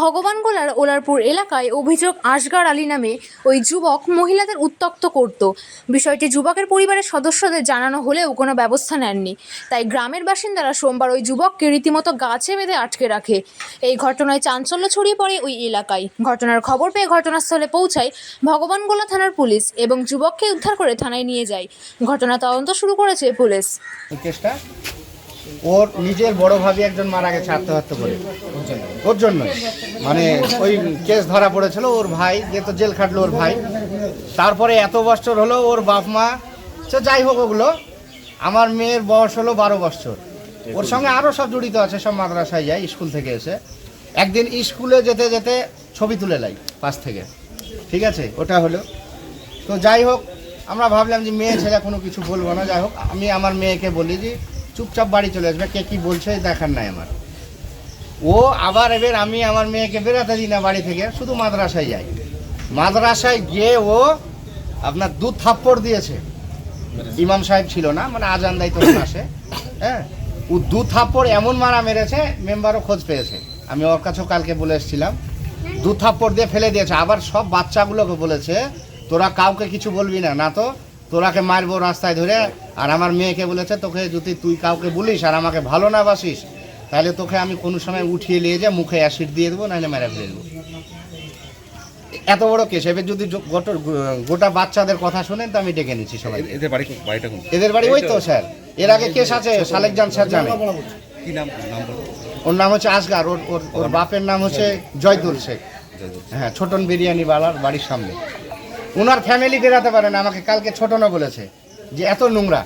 ভগবানগোলার ওলারপুর এলাকায় অভিযোগ আসগার আলী নামে ওই যুবক মহিলাদের উত্তক্ত করত। বিষয়টি যুবকের পরিবারের সদস্যদের জানানো হলেও কোনো ব্যবস্থা নেননি। তাই গ্রামের বাসিন্দারা সোমবার ওই যুবককে রীতিমতো গাছে বেঁধে আটকে রাখে। এই ঘটনায় চাঞ্চল্য ছড়িয়ে পড়ে ওই এলাকায়। ঘটনার খবর পেয়ে ঘটনাস্থলে পৌঁছায় ভগবানগোলা থানার পুলিশ এবং যুবককে উদ্ধার করে থানায় নিয়ে যায়। ঘটনা তদন্ত শুরু করেছে পুলিশ। ওর নিজের বড় ভাবি একজন মারা গেছে আত্মহত্যা করে। ওর জন্য। মানে ওই কেস ধরা পড়েছিল ওর ভাই, যে তো জেল খাটলো ওর ভাই। তারপরে এত বছর হলো ওর বাপ মা, সে যাই হোক ওগুলো, আমার মেয়ের বয়স হলো বারো বছর। ওর সঙ্গে আরও সব জড়িত আছে, সব মাদ্রাসায় যায়, স্কুল থেকে এসে। একদিন স্কুলে যেতে যেতে ছবি তুলে লাই পাশ থেকে। ঠিক আছে? ওটা হলো। তো যাই হোক, আমরা ভাবলাম যে মেয়ে ছেলে কোনো কিছু বলব না। যাই হোক, আমি আমার মেয়েকে বলি যে চুপচাপ বাড়ি চলে আসবে, কে কি বলছে দেখার নাই আমার। ও আবার এবার আমি আমার মেয়েকে বেরোতে দিই না বাড়ি থেকে, শুধু মাদ্রাসায় যাই। মাদ্রাসায় গিয়ে ও আপনার দু থাপ্পড় দিয়েছে। ইমাম সাহেব ছিল না মানে আজান দায়িত্ব আসে। হ্যাঁ? ও দু থাপ্পড় এমন মারা মেরেছে, মেম্বারও খোঁজ পেয়েছে। আমি ওর কাছেও কালকে বলে এসেছিলাম দু থাপ্পড় দিয়ে ফেলে দিয়েছে। আবার সব বাচ্চাগুলোকে বলেছে, তোরা কাউকে কিছু বলবি না না তো? তোরাকে মারবো রাস্তায় ধরে আর আমার মেয়েকে বলেছে তোকে যদি তুই কাউকে বলিস আর আমাকে ভালো না বাসিস তাহলে তোকে আমি কোনো সময় উঠিয়ে নিয়ে যা মুখে অ্যাসিড দিয়ে দেবো নাহলে মেরে ফেলে দেবো এত বড় কেস। এবার যদি গোটা বাচ্চাদের কথা শোনেন তো আমি ডেকে নিচ্ছি সবাই এদের বাড়ি বাড়িটা এদের বাড়ি ওই তো। স্যার। এর আগে কেস আছে সালেকজান স্যার জানে। কি নাম? নাম ওর নাম হচ্ছে আসগার ওর ওর ওর বাপের নাম হচ্ছে জয়দুল শেখ। হ্যাঁ ছোটন বিরিয়ানি বালার বাড়ির সামনে। ওনার ফ্যামিলি বেরাতে পারে না আমাকে কালকে ছোটনা বলেছে যে এত নোংরা।